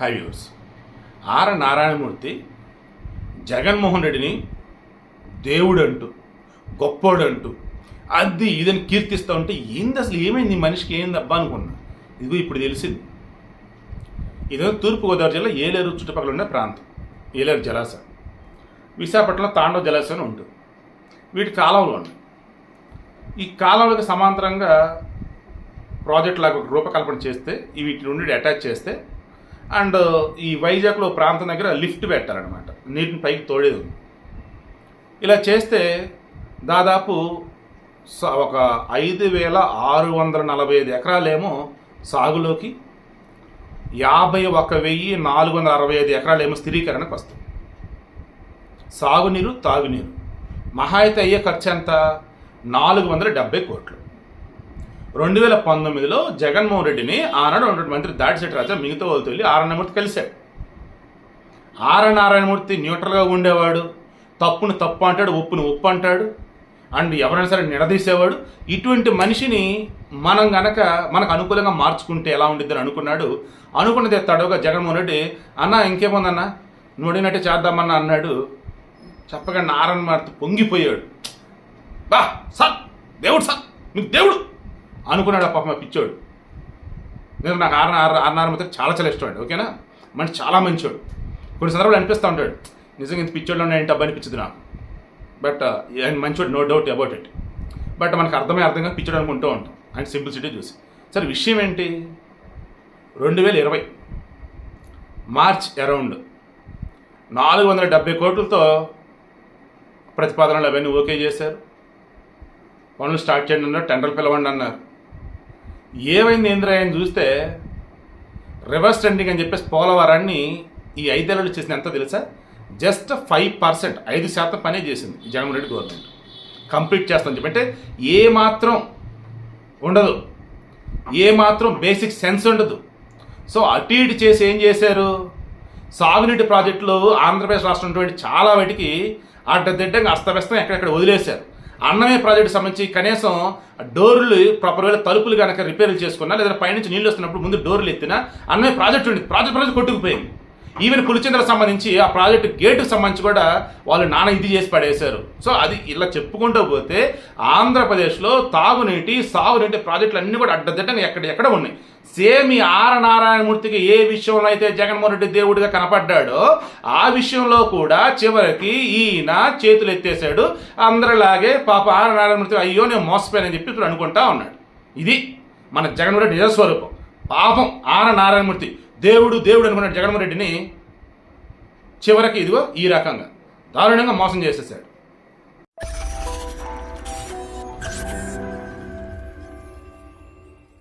Hi viewers R Narayanamurthy Jaganmohan రెడ్డిని దేవుడు అంటూ గొప్పోడు అంటూ అది ఇదని కీర్తిస్తూ ఉంటే ఏంది అసలు ఏమైంది? ఈ మనిషికి ఏంది అబ్బా అనుకున్నా. ఇదిగో ఇప్పుడు తెలిసింది. ఇది తూర్పుగోదావరి జిల్లా ఏలేరు చుట్టుపక్కల ఉండే ప్రాంతం. ఏలేరు జలాశయం. విశాఖపట్నంలో తాండవ జలాశయం ఉంటుంది వీటి కాలంలో ఉన్నాయి. ఈ కాలంలోకి సమాంతరంగా ప్రాజెక్ట్ లాగా రూపకల్పన చేస్తే వీటి నుండి అటాచ్ చేస్తే అండ్ ఈ వైజాగ్లో ప్రాంతం దగ్గర లిఫ్ట్ పెట్టారనమాట నీటిని పైకి తోడేది ఉంది. ఇలా చేస్తే దాదాపు స- ఒక ఐదు వేల ఆరు వందల నలభై ఐదు ఎకరాలేమో సాగులోకి యాభై ఒక వెయ్యి నాలుగు వందల అరవై ఐదు ఎకరాలేమో స్థిరీకరణకు వస్తాయి. సాగునీరు తాగునీరు. మహా అయితే అయ్యే ఖర్చు ఎంత? నాలుగు వందల డెబ్బై కోట్లు. రెండు వేల పంతొమ్మిదిలో జగన్మోహన్ రెడ్డిని ఆనాడు ఉన్నటువంటి మంత్రి దాడిశెట్టి రాజా మిగతా వాళ్ళతో వెళ్ళి ఆరణ్యమూర్తి కలిశాడు. ఆర నారాయణమూర్తి న్యూట్రల్గా ఉండేవాడు. తప్పును తప్పు అంటాడు ఉప్పును ఉప్పు అంటాడు. అండ్ ఎవరైనా సరే నిలదీసేవాడు. ఇటువంటి మనిషిని మనం గనక మనకు అనుకూలంగా మార్చుకుంటే ఎలా ఉండిద్దని అనుకున్నాడు. అనుకున్నదే తడవగా జగన్మోహన్ రెడ్డి అన్న ఇంకేముందన్న? నువ్వు అడిగినట్టే చేద్దామన్నా అన్నాడు. చెప్పగా నారాయణ మార్తి పొంగిపోయాడు. బా సార్ దేవుడు సార్ నీకు దేవుడు. అనుకున్నాడు ఆ పాపం పిచ్చోడు. నేను నాకు ఆరు ఆర్ ఆరున్నర మాత్రం చాలా చాలా ఇష్టం అండి ఓకేనా? మనిషి చాలా మంచోడు. కొన్ని సందర్భాలు అనిపిస్తూ ఉంటాడు నిజంగా ఇంత పిచ్చోళ్ళు ఉన్నాయి ఏంటి అబ్బా అనిపించింది నాకు? బట్ ఆయన మంచోడు no doubt about it. But మనకు అర్థమే అర్థంగా పిచ్చోడు అనుకుంటూ ఉంటాం. సింపుల్ సింప్లిసిటీ చూసి. సరే విషయం ఏంటి? రెండు వేల ఇరవై మార్చ్ అరౌండ్ నాలుగు వందల డెబ్బై కోట్లతో ప్రతిపాదనలు అవన్నీ ఓకే చేశారు. పనులు స్టార్ట్ చేయండి అన్నారు టెండర్లు పిలవండి అన్నారు. ఏమైంది ఏంద్రా అని చూస్తే రివర్స్ ట్రెండింగ్ అని చెప్పేసి పోలవరాన్ని ఈ ఐదేళ్ళు చేసిన ఎంత తెలుసా? జస్ట్ ఫైవ్ పర్సెంట్ ఐదు శాతం పనే చేసింది జగన్మోహన్ రెడ్డి గవర్నమెంట్ కంప్లీట్ చేస్తామని చెప్పి. అంటే ఏ మాత్రం ఉండదు. ఏ మాత్రం బేసిక్ సెన్స్ ఉండదు. సో అటు ఇటు చేసి ఏం చేశారు? సాగునీటి ప్రాజెక్టులు ఆంధ్రప్రదేశ్ రాష్ట్రం ఉన్నటువంటి చాలా వాటికి అడ్డదిడ్డంగా అస్తవ్యస్తం ఎక్కడెక్కడ వదిలేశారు. అన్నమే ప్రాజెక్టు సంబంధించి కనీసం డోర్లు ప్రాపర్ వేళ తలుపులు కనుక రిపేర్లు చేసుకున్నా లేదా పైనుంచి నీళ్ళు వస్తున్నప్పుడు ముందు డోర్లు ఎత్తినా అన్నమే ప్రాజెక్ట్ ఉంది ప్రాజెక్ట్ ప్రాజెక్ట్ కొట్టుకుపోయింది. ఈవెన్ పులిచింతలకు సంబంధించి ఆ ప్రాజెక్టు గేటుకు సంబంధించి కూడా వాళ్ళు నాన్న ఇది చేసి పడేశారు. సో అది ఇలా చెప్పుకుంటూ పోతే ఆంధ్రప్రదేశ్లో తాగునీటి సాగునీటి ప్రాజెక్టులు అన్నీ కూడా అడ్డదిడ్డంగా ఎక్కడ ఎక్కడ ఉన్నాయి? సేమ్ ఈ ఆర నారాయణమూర్తికి ఏ విషయంలో అయితే జగన్మోహన్ రెడ్డి దేవుడిగా కనపడ్డాడో ఆ విషయంలో కూడా చివరికి ఈయన చేతులు ఎత్తేసాడు అందరిలాగే పాప ఆర నారాయణమూర్తి అయ్యో నేను మోసపోయానని చెప్పి ఇప్పుడు అనుకుంటా ఉన్నాడు. ఇది మన జగన్మోహన్ రెడ్డి నిజస్వరూపం. పాపం ఆర నారాయణమూర్తి దేవుడు దేవుడు అనుకున్నాడు జగన్మోహన్ రెడ్డిని. చివరికి ఇదిగో ఈ రకంగా. దారుణంగా మోసం చేసేసాడు.